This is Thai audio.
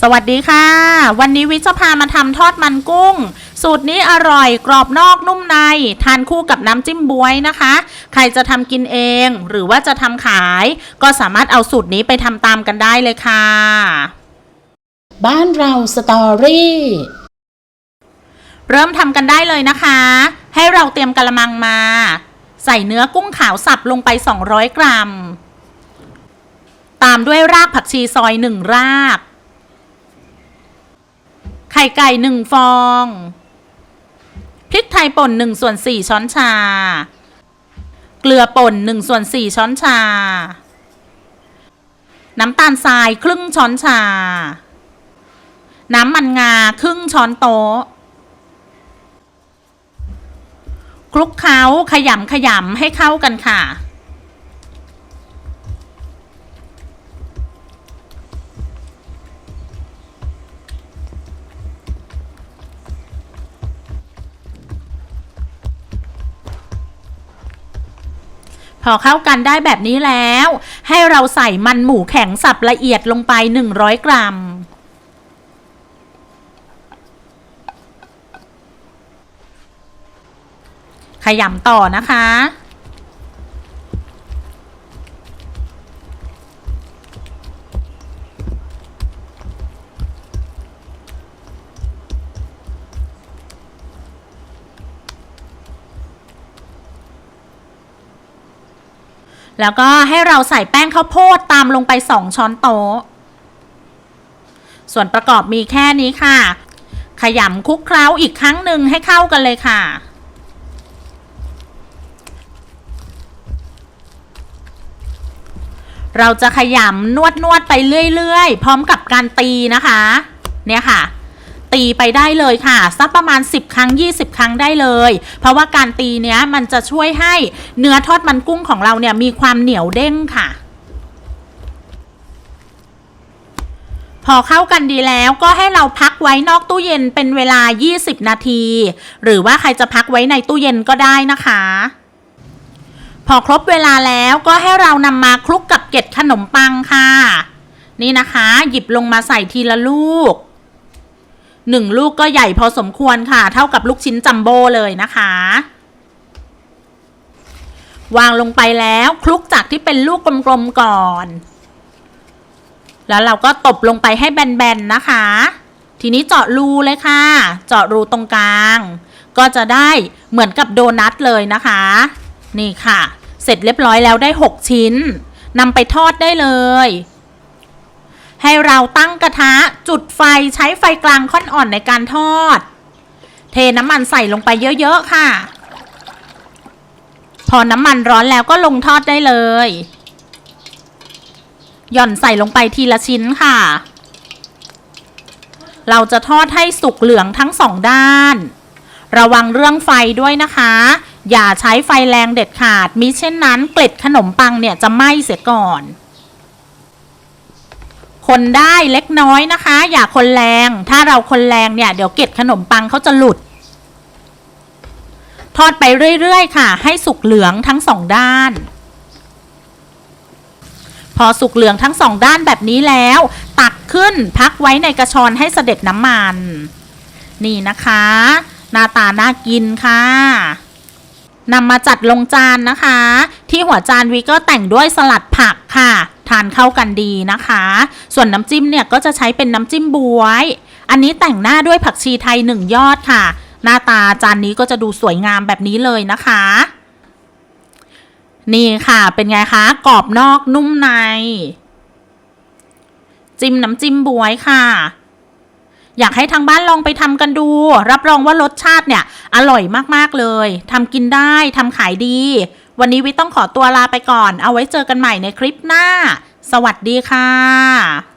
สวัสดีค่ะ วันนี้วิทย์จะพามาทำทอดมันกุ้ง สูตรนี้อร่อยกรอบนอกนุ่มใน ทานคู่กับน้ำจิ้มบวยนะคะ ใครจะทำกินเองหรือว่าจะทำขาย ก็สามารถเอาสูตรนี้ไปทำตามกันได้เลยค่ะ บ้านเราสตอรี่เริ่มทำกันได้เลยนะคะ ให้เราเตรียมกระมังมา ใส่เนื้อกุ้งขาวสับลงไป 200 กรัม ตามด้วยรากผักชีซอย1ราก ไข่ไก่1ฟอง พริกไทยป่น1ส่วน4ช้อนชา เกลือป่น1ส่วน4ช้อนชา น้ำตาลทรายครึ่งช้อนชา น้ำมันงาครึ่งช้อนโต๊ะคลุกเคล้าขยำขยำให้เข้ากันค่ะ พอเข้ากันได้แบบนี้แล้ว ให้เราใส่มันหมูแข็งสับละเอียดลงไป 100 กรัม ขยำต่อนะคะ แล้วก็ให้เราใส่แป้งข้าวโพดตามลงไป 2 ช้อนโต๊ะ ส่วนประกอบมีแค่นี้ค่ะ ขยำคลุกเคล้าอีกครั้งหนึ่งให้เข้ากันเลยค่ะเราจะขยำนวดนวดไปเรื่อย ๆ พร้อมกับการตีนะคะ เนี่ยค่ะ ตีไปได้เลยค่ะสักประมาณ 10 ครั้ง 20 ครั้งได้เลย เพราะว่าการตีเนี้ยมันจะช่วยให้เนื้อทอดมันกุ้งของเราเนี่ยมีความเหนียวเด้งค่ะพอเข้ากันดีแล้วก็ให้เราพักไว้นอกตู้เย็นเป็นเวลา 20 นาที หรือว่าใครจะพักไว้ในตู้เย็นก็ได้นะคะ พอครบเวลาแล้วก็ให้เรานำมาคลุกกับเกล็ดขนมปังค่ะ นี่นะคะ หยิบลงมาใส่ทีละลูก หนึ่งลูกก็ใหญ่พอสมควรค่ะ เท่ากับลูกชิ้นจัมโบ้เลยนะคะ วางลงไปแล้วคลุกจากที่เป็นลูกกลมๆก่อน แล้วเราก็ตบลงไปให้แบนๆนะคะ ทีนี้เจาะรูเลยค่ะ เจาะรูตรงกลาง ก็จะได้เหมือนกับโดนัทเลยนะคะ นี่ค่ะ เสร็จเรียบร้อยแล้วได้ 6 ชิ้นนำไปทอดได้เลย ให้เราตั้งกระทะจุดไฟใช้ไฟกลางค่อนอ่อนในการทอด เทน้ำมันใส่ลงไปเยอะๆค่ะ พอน้ำมันร้อนแล้วก็ลงทอดได้เลย หย่อนใส่ลงไปทีละชิ้นค่ะ เราจะทอดให้สุกเหลืองทั้งสองด้าน ระวังเรื่องไฟด้วยนะคะ อย่าใช้ไฟแรงเด็ดขาดมิเช่นนั้น เกล็ดขนมปังเนี่ยจะไหม้เสียก่อน คนได้เล็กน้อยนะคะ อย่าคนแรง ถ้าเราคนแรงเนี่ยเดี๋ยวเกล็ดขนมปังเขาจะหลุด ทอดไปเรื่อยๆค่ะ ให้สุกเหลืองทั้งสองด้าน พอสุกเหลืองทั้งสองด้านแบบนี้แล้ว ตักขึ้นพักไว้ในกระชอนให้เสด็จน้ำมัน นี่นะคะ หน้าตาน่ากินค่ะนำมาจัดลงจานนะคะ ที่หัวจานวีก็แต่งด้วยสลัดผักค่ะ ทานเข้ากันดีนะคะ ส่วนน้ำจิ้มเนี่ยก็จะใช้เป็นน้ำจิ้มบวย อันนี้แต่งหน้าด้วยผักชีไทยหนึ่งยอดค่ะ หน้าตาจานนี้ก็จะดูสวยงามแบบนี้เลยนะคะ นี่ค่ะเป็นไงคะกรอบนอกนุ่มใน จิ้มน้ำจิ้มบวยค่ะอยากให้ทางบ้านลองไปทำกันดู รับรองว่ารสชาติเนี่ย อร่อยมาก ๆ เลย ทำกินได้ ทำขายดี วันนี้วิต้องขอตัวลาไปก่อน เอาไว้เจอกันใหม่ในคลิปหน้า สวัสดีค่ะ